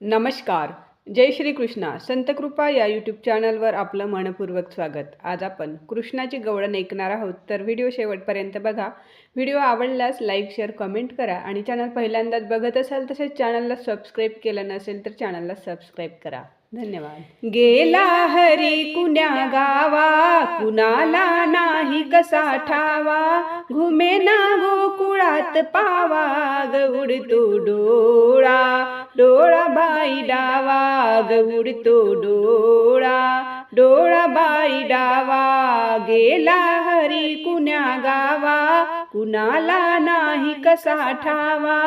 नमस्कार. जय श्री कृष्णा. संत कृपा या यूट्यूब चॅनलवर आपलं मनपूर्वक स्वागत. आज आपण कृष्णाची गवळण ऐकणार आहोत. तर व्हिडिओ शेवटपर्यंत बघा. व्हिडिओ आवडल्यास लाईक शेअर कमेंट करा आणि चॅनल पहिल्यांदाच बघत असाल तसेच चॅनलला सबस्क्राईब केलं नसेल तर चॅनलला सबस्क्राईब करा. धन्यवाद. गेला हरी कुण्या गावा कुणाला नाही कसा ठावा? घुमे ना गोकुळात पावा गौड तो डोळा. डोळा बाई डावाग उडतो डोळा डोळा बाई डावा गेला हरी कुण्या गावा कुणाला नाही कसा ठावा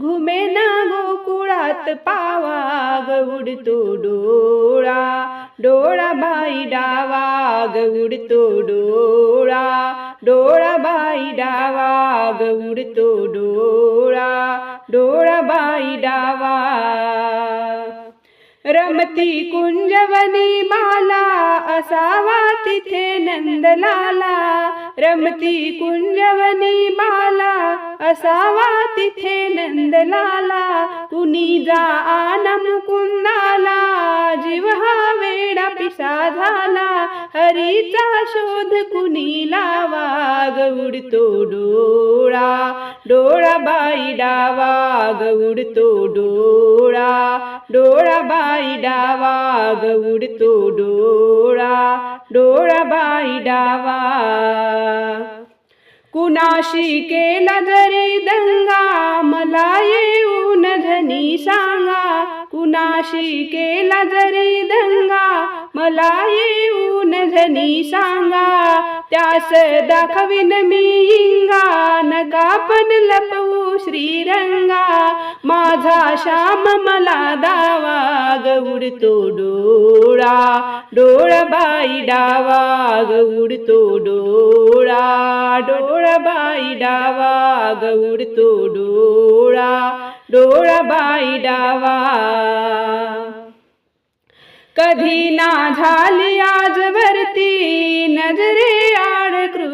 घुमे ना गोकुळात पावा उडतो डोळा डोळा बाई डावाग उडतो डोळा डोळा बाई डावाग उडतो डोळा डोळा बाई डावा रमती कुंजवनी माला असावा तिथे नंदलाला. रमती कुंजवनी माला असावा तिथे नंदलाला. कुणी जा आन मुकुंदाला जीव हा वेडा पिसा झाला हरीचा शोध कुणी लावा गौड तो डोळा. डोळा बाई डावा गौड तो डोळा. डोळा डोळाबाई डावा गवडतो डोळा डोळाबाई डावा. कुणाशी केला जरी दंगा मला येऊन धनी सांगा. कुणाशी केला जरी दंगा मला येऊन धनी सांगा. त्यास दाखविन मी इंगा नका पण लपवू श्रीरंगा. माझा श्याम मला दावा. उडतो तो डोळा डोळा बाई डावा गौड तो डोळा डोळा बाई डावा गौड तो डोळा डोळा बाई डावा कधी ना झाली आजवरती नजरे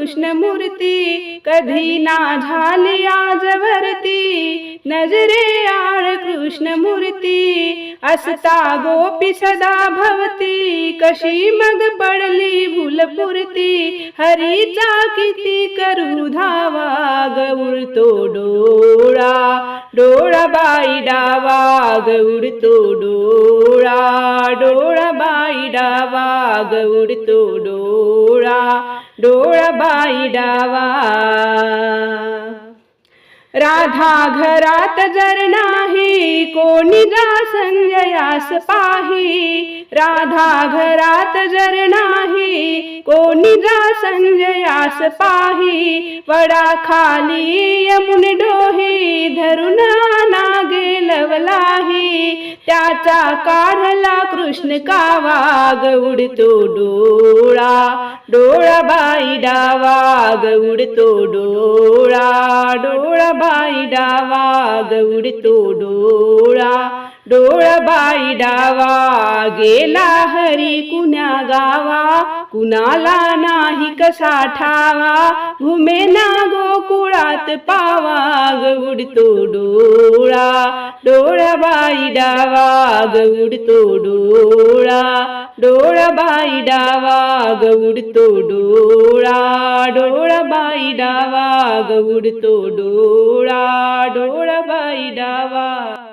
कृष्णमूर्ती कृष्ण मूर्ती कधी ना झाली आजवरती नजरे आळ कृष्ण मूर्ती असता गोपी सदा भवती. कशी मग पडली भूलपुरती हरीचा किती करू धावा. गौड डोळा डोळा बाई डावा. गौडतो डोळा डोळा बाई डावा. गौडतो डोळा डोळा बाई डावा. राधा घरात जर नाही कोणी जा संजयास पाही राधा घरात जर नाही कोणी जा संजयास पाही वडा खाली यमुन डोही धरून नागे लवलाही त्याचा काढला कृष्ण कावा गौड तो डोळा डोळा बाई डावा गौड तो डोळा डोळा बाई डावा गौड तो डोळा. डोळबाई डावा गेला हरी कुण्या गावा कुणाला नाही कसा ठावा घुमे ना गोकुळात पावा उडतो डोळा. डोळबाई डावा गौड डोळा. डोळबाई डावा गौड डोळा. डोळबाई डावा गौड डोळा. डोळबाई डावा.